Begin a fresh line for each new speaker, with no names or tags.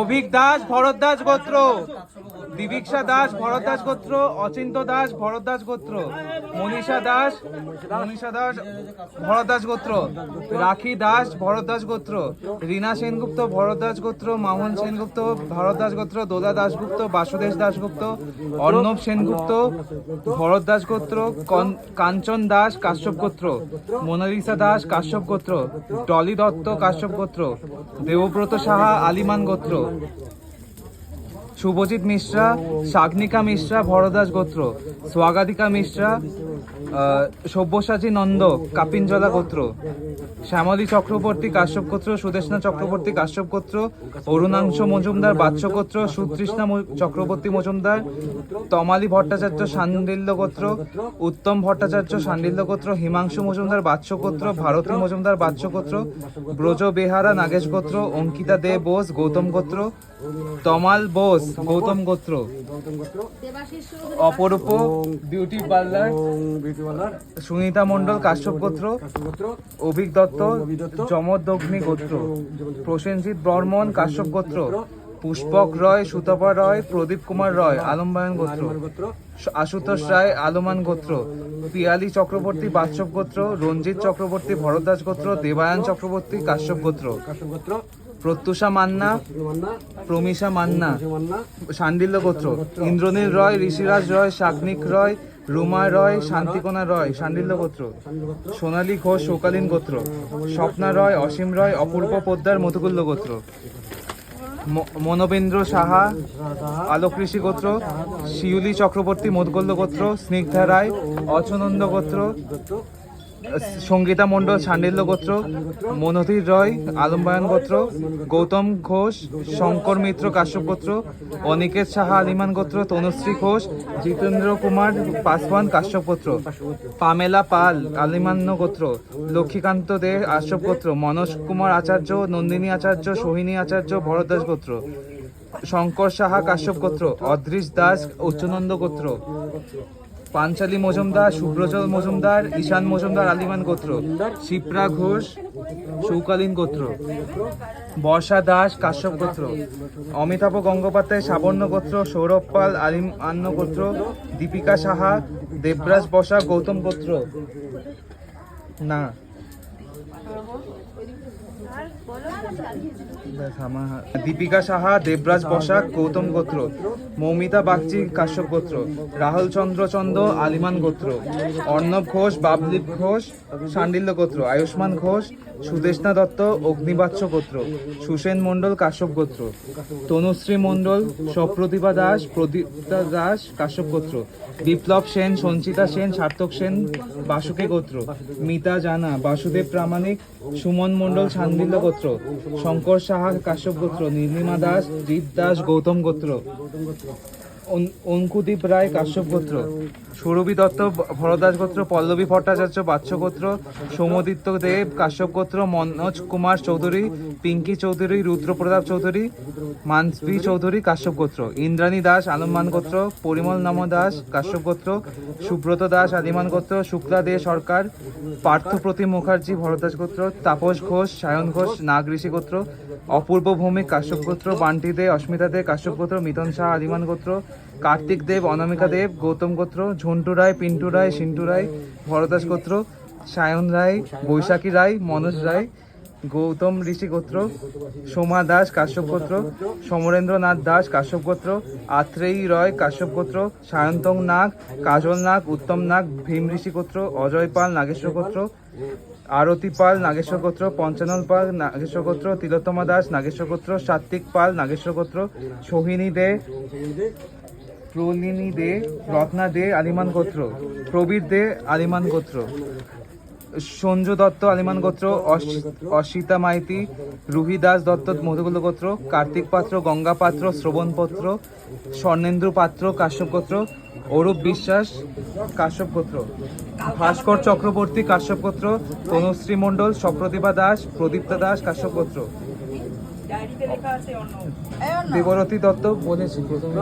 অভিক দাস ভরত দাস গোত্র। দিবিক্ষা দাস, ভরত দাস গোত্র, অচিন্ত দাস, ভরত দাস গোত্র, মনীষা দাস মনীষা দাস, ভরত দাস গোত্র, রাখি দাস, ভরত দাস গোত্র, রীনা সেনগুপ্ত, ভরত দাস গোত্র, মামন সেনগুপ্ত, ভরত দাস গোত্র, দোদা দাসগুপ্ত বাসুদেশ দাসগুপ্ত অর্ণব সেনগুপ্ত, ভরত দাস গোত্র কাঞ্চন দাস, কাশ্যপ গোত্র, মোনালিসা দাস, কাশ্যপ গোত্র, ডলি দত্ত, কাশ্যপ গোত্র, দেবব্রত সাহা, আলিমান গোত্র শুভজিৎ মিশ্রা শাগনিকা মিশ্রা ভরদাস গোত্র স্বাগাতিকা মিশ্রা সব্যসাচী নন্দ কাপিঞ্জলা গোত্র, শ্যামলী চক্রবর্তী, কাশ্যপ গোত্র সুদেশনা চক্রবর্তী, কাশ্যপ গোত্র, অরুণাংশ মজুমদার, বাচ্চ গোত্র, সুতৃষ্ণা চক্রবর্তী মজুমদার, তমালী ভট্টাচার্য সান্ডিল্য গোত্র, উত্তম ভট্টাচার্য সান্ডিল্য গোত্র, হিমাংশু মজুমদার, বাচ্চ গোত্র, ভারতী মজুমদার, বাচ্চ গোত্র, ব্রজ বেহারা, নাগেশ গোত্র, অঙ্কিতা দে বোস, গৌতম গোত্র, তমাল বোস, গৌতম গোত্র। অপরূপ বিউটি পার্লার সুনিতা মণ্ডল কাশ্যপ গোত্র অভিক দত্ত যমদগ্নি গোত্র প্রসেনজিৎ বর্মন কাশ্যপ গোত্র পুষ্পক রয় সুতপা রয় প্রদীপ কুমার রয় আলম্বায়ন গোত্র আশুতোষ রায় আলমান গোত্র পিয়ালি চক্রবর্তী বাচ্চব গোত্র রঞ্জিত চক্রবর্তী ভরদ্বাজ গোত্র দেবায়ন চক্রবর্তী কাশ্যপ গোত্র প্রত্যুষা মান্না প্রমিষা মান্না শান্ডিল্য গোত্র ইন্দ্রনীল রয় ঋষিরাজ রয় শাগ্নিক রয় রুমা রয়, শান্তিকোনা রয়, শান্ডিল্য গোত্র, সোনালী ঘোষ শোকালীন গোত্র, স্বপ্না রয়, অসীম রয়, অপূর্ব পোদ্দার মধুকুল্য গোত্র। মনবেন্দ্র মনোবেন্দ্র সাহা আলোক ঋষি গোত্র, শিউলি চক্রবর্তী মধুকল্য গোত্র, স্নিগ্ধা রায়, অচনন্দ গোত্র সঙ্গীতা মণ্ডল, সান্ডিল্য গোত্র, মনোধীর রয়, আলম্বায়ন গোত্র, গৌতম ঘোষ, শঙ্কর মিত্র, কাশ্যপ গোত্র, অনিকেত সাহা, আলিমান গোত্র, তনুশ্রী ঘোষ, জিতেন্দ্র কুমার, পাসওয়ান, কাশ্যপ গোত্র, পামেলা পাল আলিমান্য গোত্র, লক্ষ্মীকান্ত দে আশ্যপ গোত্র, মনোজ কুমার আচার্য, নন্দিনী আচার্য, সোহিনী আচার্য ভরদ্বাস গোত্র, শঙ্কর সাহা, কাশ্যপ গোত্র অদৃশ দাস, উচ্চনন্দ গোত্র। পাঞ্চালী মজুমদার, সুব্রজল মজুমদার, ঈশান মজুমদার, আলিমান গোত্র, শিপ্রা ঘোষ, সৌকালীন গোত্র, বর্ষা দাস, কাশ্যপ গোত্র, অমিতাভ গঙ্গোপাধ্যায়, সাবর্ণ গোত্র, সৌরভ পাল, আলিম আন্ন গোত্র, দীপিকা সাহা, দেবরাজ বসা, গৌতম গোত্র। না। দীপিকা সাহা, দেবরাজ বসাক, গৌতম গোত্র, মৌমিতা বাগচি, কাশ্যপ গোত্র, রাহুল চন্দ্র চন্দ, আলিমান গোত্র, অর্ণব ঘোষ, বাবলিপ ঘোষ, সান্ডিল্য গোত্র, আয়ুষ্মান ঘোষ সুদেশনা দত্ত, অগ্নিবাচ্য গোত্র, সুসেন মণ্ডল, কাশ্যপ গোত্র, তনুশ্রী মণ্ডল সপ্রতিভা দাস, প্রদীপ্তা দাস, কাশ্যপ গোত্র, বিপ্লব সেন, সঞ্চিতা সেন, সার্থক সেন, বাসুকে গোত্র, মিতা জানা, বাসুদেব প্রামাণিক, সুমন মণ্ডল সান্দিল্য গোত্র, শঙ্কর সাহা, কাশ্যপ গোত্র, নীলিমা দাস জিৎ দাস, গৌতম গোত্র অঙ্কুদীপ রায়, কাশ্যপ গোত্র সুরভি দত্ত ভরদাস গোত্র, পল্লবী ভট্টাচার্য, বাচ্চ গোত্র, সৌমদিত্য দেব, কাশ্যপ গোত্র, মনোজ কুমার চৌধুরী, পিঙ্কি চৌধুরী, রুদ্রপ্রতাপ চৌধুরী মানসবি চৌধুরী, কাশ্যপ গোত্র, ইন্দ্রাণী দাস আলম্মান গোত্র, পরিমল নাম দাস, কাশ্যপ গোত্র, সুব্রত দাস, আদিমান গোত্র, শুক্লা দে সরকার পার্থ প্রতিম মুখার্জি ভরদাস গোত্র, তাপস ঘোষ, সায়ন ঘোষ, নাগ ঋষি গোত্র, অপূর্ব ভৌমিক কাশ্যপ গোত্র, বান্টি দে, অস্মিতা দে, কাশ্যপ গোত্র মিতন শাহ, আদিমান গোত্র কার্তিক দেব, অনামিকা দেব, গৌতম গোত্র, ঝন্টু রায়, পিন্টু রায়, সিন্টু রায়, ভরদাস গোত্র, সায়ন রায়, বৈশাখী রায়, মনোজ রায়, গৌতম ঋষি গোত্র, সোমা দাস, কাশ্যপ গোত্র, সমরেন্দ্রনাথ দাস, কাশ্যপ গোত্র, আত্রেয়ী রয়, কাশ্যপ গোত্র, সায়ন্তং নাগ, কাজল নাগ, উত্তম নাগ, ভীম ঋষি গোত্র, অজয় পাল, নাগেশ্বর গোত্র, আরতি পাল, নাগেশ্বর গোত্র, পঞ্চানন পাল, নাগেশ্বর গোত্র, তিলোত্তমা দাস, নাগেশ্বর গোত্র, সাত্বিক পাল, নাগেশ্বর গোত্র, সোহিনী দে প্রলিনী দে রত্না দে আলিমান গোত্র প্রবীর দে আলিমান গোত্র, সঞ্জু দত্ত আলিমান গোত্র অস- অসিতা মাইতি রুহি দাস দত্ত মধুকুল গোত্র, কার্তিক পাত্র, গঙ্গা পাত্র, শ্রবণ পাত্র স্বর্ণেন্দ্র পাত্র, কাশ্যপ গোত্র, অরূপ বিশ্বাস, কাশ্যপ গোত্র, ভাস্কর চক্রবর্তী, কাশ্যপ গোত্র, তনুশ্রী মণ্ডল সপ্রতিভা দাস, প্রদীপ্তা দাস, কাশ্যপ গোত্র। দেবরতী দত্ত বলেছি প্রথমে